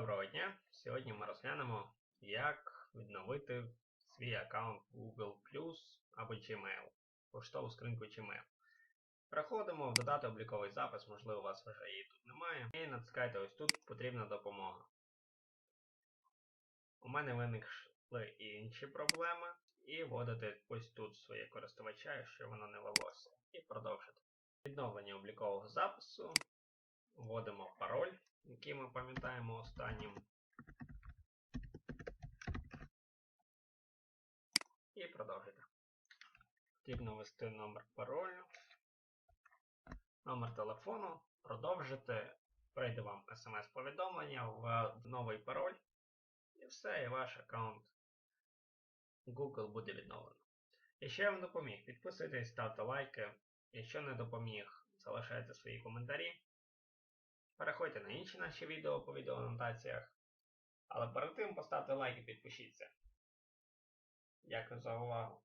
Доброго дня! Сьогодні ми розглянемо, як відновити свій аккаунт Google або Gmail, поштову скриньку Gmail. Переходимо додати обліковий запис, можливо, у вас вже її тут немає. І натискайте ось тут потрібна допомога. У мене виникли інші проблеми. І вводите ось тут своє користувача, якщо воно не велося. І продовжити. Відновлення облікового запису. Вводимо пароль, який ми пам'ятаємо останнім. І продовжити. Потрібно ввести номер паролю, номер телефону, продовжити. Прийде вам смс-повідомлення, в новий пароль. І все, і ваш аккаунт Google буде відновлено. Якщо я вам допоміг, підписуйтесь, ставте лайки. Якщо не допоміг, залишайте свої коментарі. Переходьте на інші наші відео по відеоанотаціях. Але перед тим поставте лайк і підпишіться. Дякую за увагу.